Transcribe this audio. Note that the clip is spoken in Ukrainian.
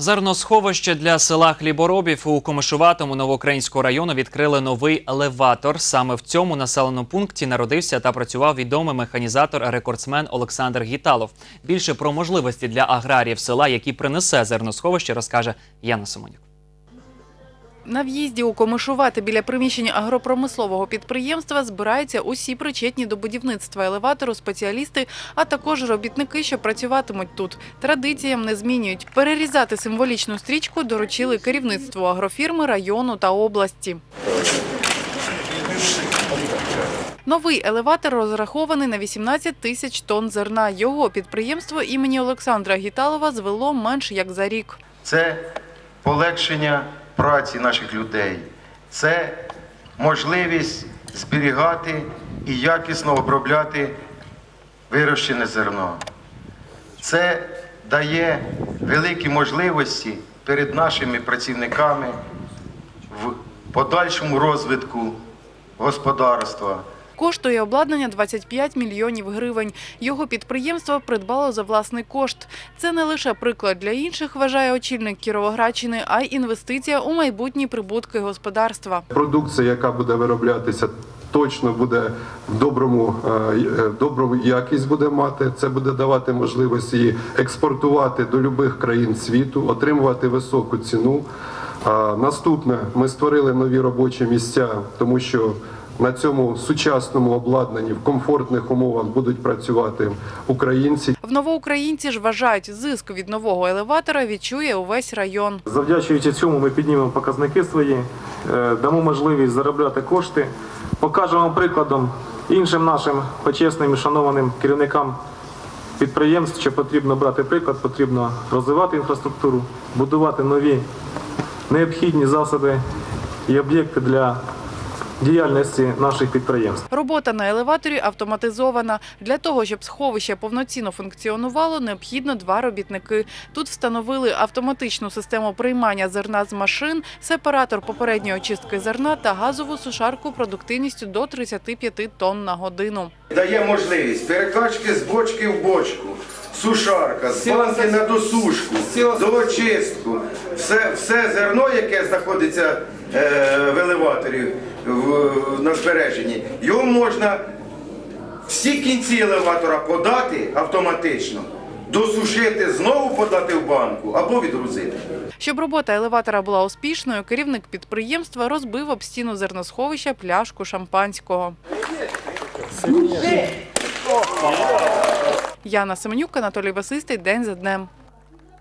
Зерносховище для села Хліборобів у Комишуватому Новоукраїнського району відкрили новий елеватор. Саме в цьому населеному пункті народився та працював відомий механізатор-рекордсмен Олександр Гіталов. Більше про можливості для аграріїв села, які принесе зерносховище, розкаже Яна Симонюк. На в'їзді у Комишувати біля приміщення агропромислового підприємства збираються усі причетні до будівництва елеватору, спеціалісти, а також робітники, що працюватимуть тут. Традиціям не змінюють. Перерізати символічну стрічку доручили керівництву агрофірми району та області. Новий елеватор розрахований на 18 тисяч тонн зерна. Його підприємство імені Олександра Гіталова звело менш як за рік. це полегшення праці наших людей, це можливість зберігати і якісно обробляти вирощене зерно. Це дає великі можливості перед нашими працівниками в подальшому розвитку господарства. Коштує обладнання 25 мільйонів гривень. Його підприємство придбало за власний кошт. Це не лише приклад для інших, вважає очільник Кіровоградщини, а й інвестиція у майбутні прибутки господарства. Продукція, яка буде вироблятися, точно буде в доброму е, е, добру якість буде мати. Це буде давати можливість її експортувати до будь-яких країн світу, отримувати високу ціну. Наступне ми створили нові робочі місця, тому що на цьому сучасному обладнанні в комфортних умовах будуть працювати українці. В новоукраїнці ж вважають, зиск від нового елеватора відчує увесь район. Завдячуючи цьому, ми піднімемо показники свої, е, дамо можливість заробляти кошти, покажемо прикладом іншим нашим почесним і шанованим керівникам підприємств, що потрібно брати приклад, потрібно розвивати інфраструктуру, будувати нові необхідні засоби і об'єкти для діяльності наших підприємств. Робота на елеваторі автоматизована. Для того, щоб сховище повноцінно функціонувало, необхідно два робітники. Тут встановили автоматичну систему приймання зерна з машин, сепаратор попередньої очистки зерна та газову сушарку продуктивністю до 35 тонн на годину. Дає можливість перекачки з бочки в бочку, сушарка, з банки на досушку, до. Все, все зерно, яке знаходиться е, в елеваторі в, на збереженні, його можна всі кінці елеватора подати автоматично, досушити, знову подати в банку або відгрузити. Щоб робота елеватора була успішною, керівник підприємства розбив об стіну зерносховища пляшку шампанського. Яна Семенюк, Анатолій Васистий. День за днем.